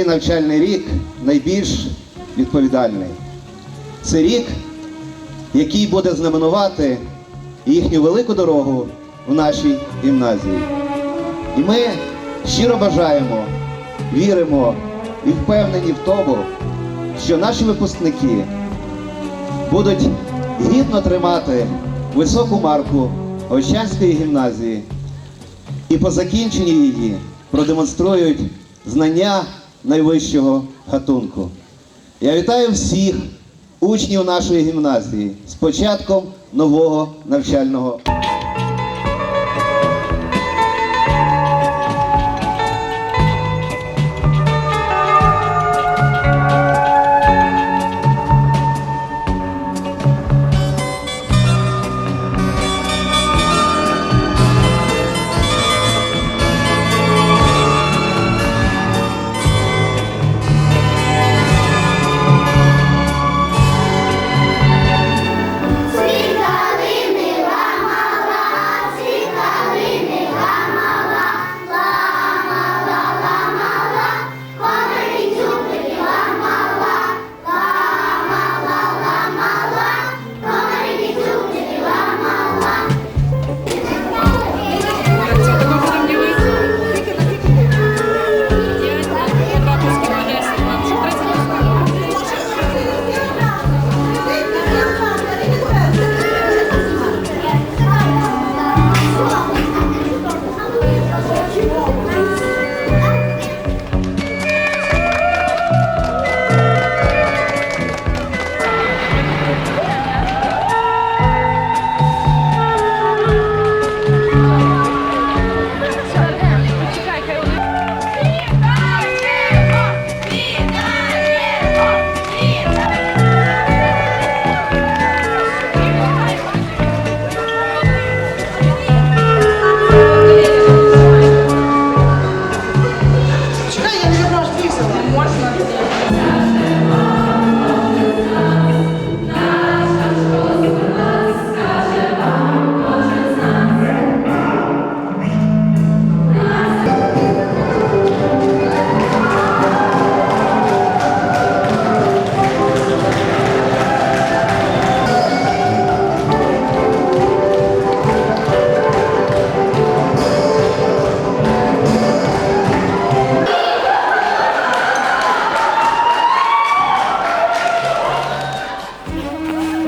Цей навчальний рік найбільш відповідальний. Це рік, який буде знаменувати їхню велику дорогу в нашій гімназії. І ми щиро бажаємо, віримо і впевнені в тому, що наші випускники будуть гідно тримати високу марку Ощанської гімназії і по закінченні її продемонструють знання найвищого гатунку. Я вітаю всіх учнів нашої гімназії з початком нового навчального. Світ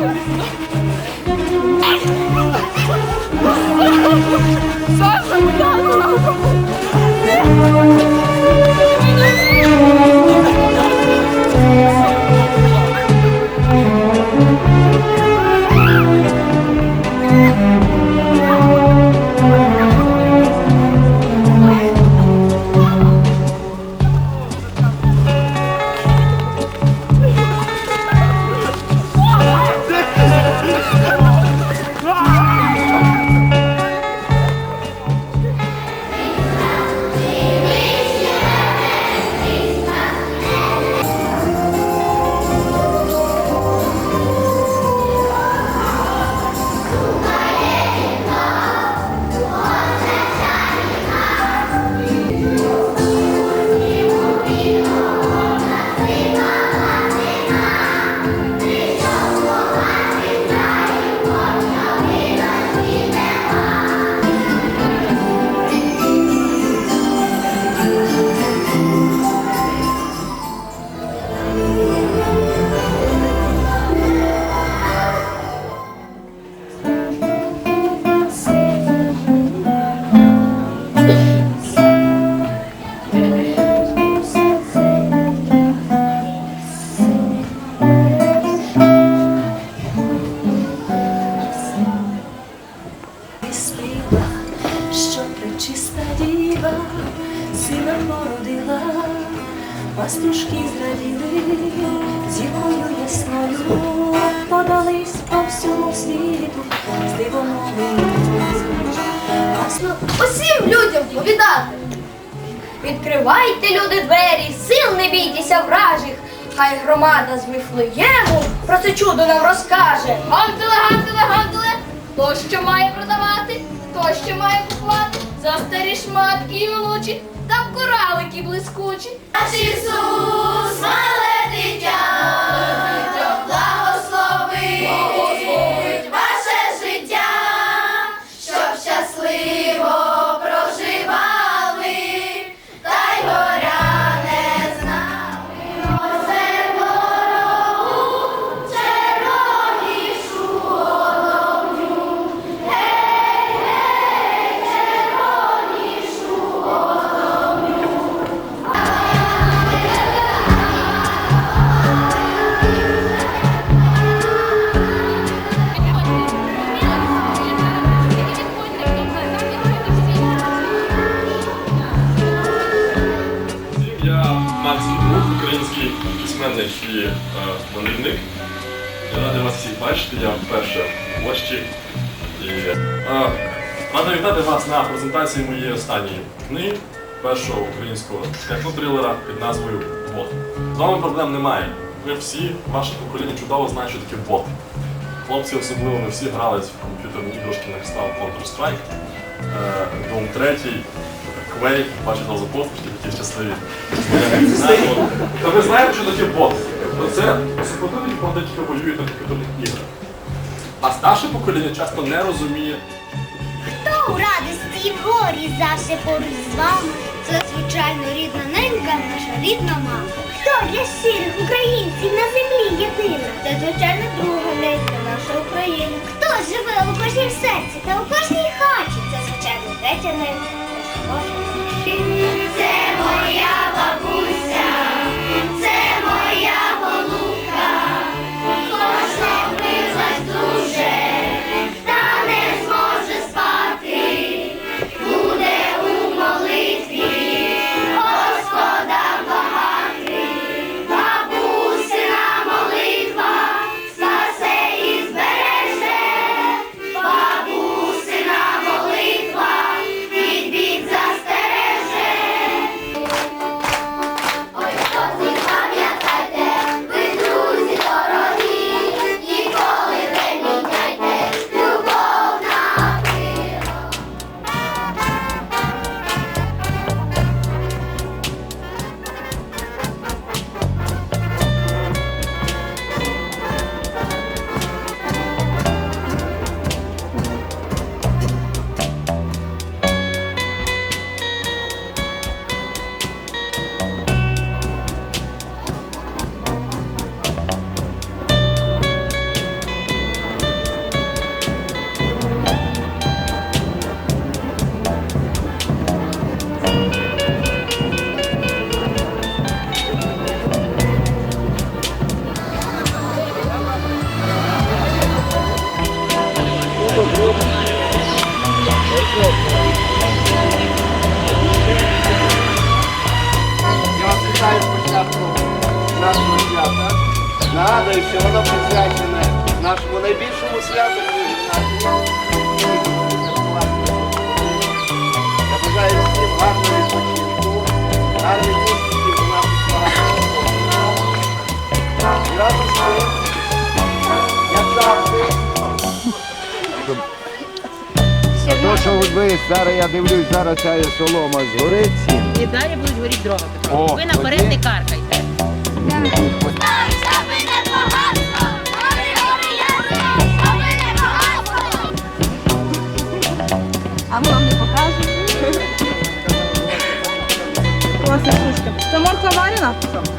Oh, Ясно усім людям повідати. Відкривайте, люди, двері, сил не бійтеся вражих. Хай громада з Вифлеєму про це чудо нам розкаже. Гантеле, гантеле, гантеле, хто що має продавати, хто що має купувати, за старі шматки і онучі, там коралики блискучі. Наш Ісус, письменник і е, мандрівник. Я радий вас всіх бачити, я вперше в гості. І, е, радий вітати вас на презентації моєї останньої книги, першого українського технотрилера під назвою Бот. З вами проблем немає. Ви всі, ваше покоління чудово знають, що таке бот. Хлопці особливо ми всі грались в комп'ютерні іграшки на кшталт Counter-Strike. Е, Doom 3, Quake, бачите за посмішки, такі щасливі. Та ви знаєте, що таке бот? Ну, Це супротивник, правда, тільки воюють на комп'ютерних іграх. А старше покоління часто не розуміє, Хто у радості і в горі завжди поруч з вами? Це звичайно рідна ненька, наша рідна мама. Хто для щирих українців на землі єдина? Це звичайно друга ненька, наша Україна. Хто живе у кожній серці та у кожній хаті? Це звичайно третя ненька. наша Божа. Воно присвячене нашому найбільшому святу. Я бажаю всім гарного відпочинку, гарних успіхів у наших програмах. І разом з тим, як завжди, То, що ви зараз, я дивлюсь, зараз ця солома згорить. І далі будуть горіти дрова. Петро. О, Ви наперед не каркайте. Tamam.